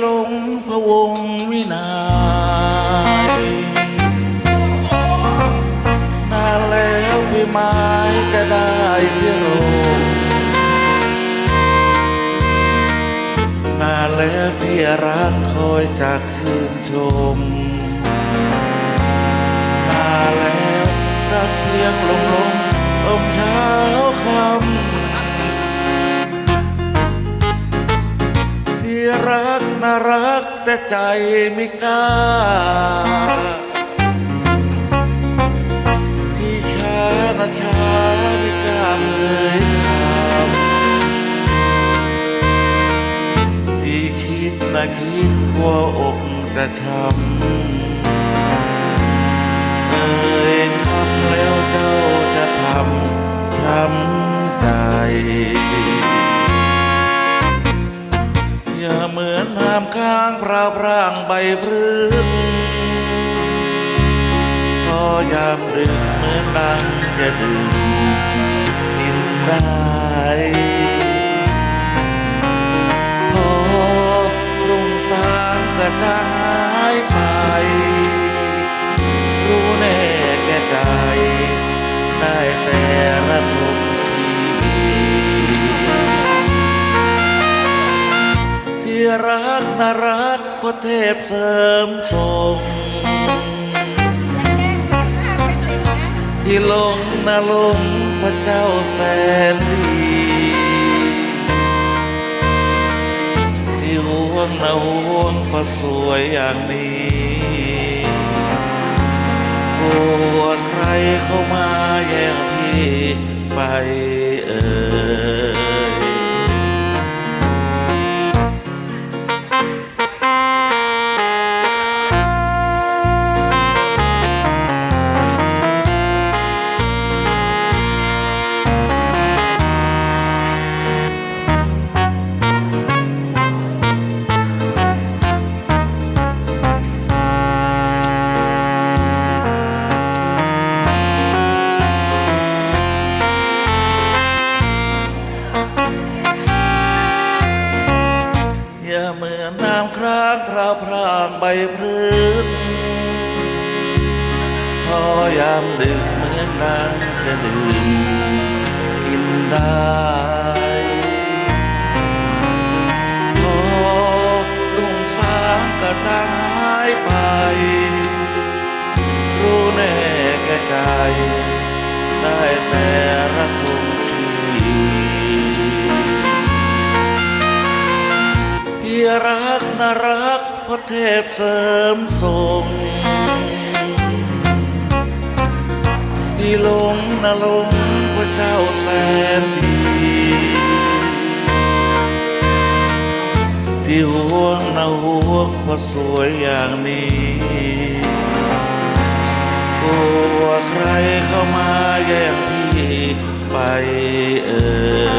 หลงพระวงวินายนาแล้วพี่ไม้ก็ได้พี่โรนาแล้วพี่รักคอยจากคืนชมนาแล้วรักเพียงลมลมอมเช้าคำ รักน่ารักแต่ใจไม่กล้า ที่ช้านะช้าไม่กล้าเผยคำที่คิดนะคิดกลัวอกจะช้ำ เหมือนน้ำค้างพราวพร่างใบพฤกพอยามดึกเหมือนดังจะดื่มกินได้พอรุ่งสางก็จะหายไป รักน่ารักพระเทพเสริมทรงที่ลงนาลงพระเจ้าแสนดีที่ห่วงนาห่วงพระสวยอย่างนี้กลัวใครเข้ามาแย่งพี่ไปเอ่ย เหมือนน้ำครางพราพรางใบพฤกษ์พอยามดึกเหมือนดังจะดื่มกินได้พอลุ่งสางก็จางหายไป รู้แน่แก่ใจ รักน่ารักพระเทพเสริมทรงที่ลงนาลงพระเจ้าแสนดีที่ห่วงนาห่วงพระสวยอย่างนี้กลัวใครเข้ามาแย่งพี่ไปเอ่ย